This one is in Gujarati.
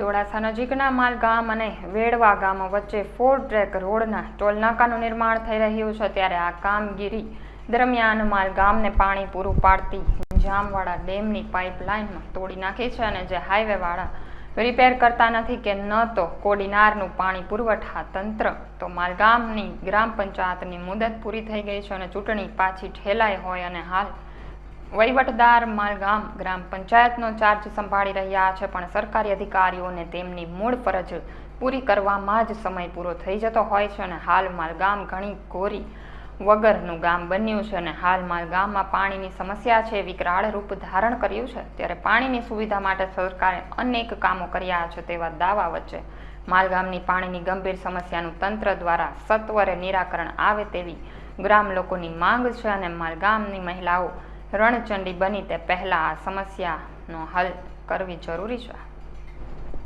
દોડાસા નજીકના માલ ગામ અને વેડવા ગામ વચ્ચે ફોર ટ્રેક રોડના ટોલનાકાનું નિર્માણ થઈ રહ્યું છે ત્યારે આ કામગીરી દરમિયાન માલ ગામને પાણી પૂરું પાડતી જામવાડા ડેમની પાઇપલાઇનમાં તોડી નાખી છે અને જે હાઈવેવાળા રિપેર કરતા નથી કે ન તો કોડીનારનું પાણી પુરવઠા તંત્ર, તો માલગામની ગ્રામ પંચાયતની મુદત પૂરી થઈ ગઈ છે અને ચૂંટણી પાછી ઠેલાઈ હોય અને હાલ વહીવટદાર માલગામ ગ્રામ પંચાયતનો ચાર્જ સંભાળી રહ્યા છે, પણ સરકારી અધિકારીઓને તેમની મૂળ ફરજ પૂરી કરવામાં જ સમય પૂરો થઈ જતો હોય છે અને હાલ માલગામ ઘણી ગોરી વગરનું ગામ બન્યું છે અને હાલ માલગામમાં પાણીની સમસ્યા છે. વિકરાળ રૂપ ધારણ કર્યું છે. ત્યારે પાણીની સુવિધા માટે સરકારે અનેક કામો કર્યા છે તેવા દાવા વચ્ચે. માલગામની પાણીની ગંભીર સમસ્યાનું તંત્ર દ્વારા સત્વરે નિરાકરણ આવે તેવી ગ્રામ લોકોની માંગ છે અને માલગામની મહિલાઓ રણચંડી બની તે પહેલાં આ સમસ્યાનો હલ કરવી જરૂરી છે.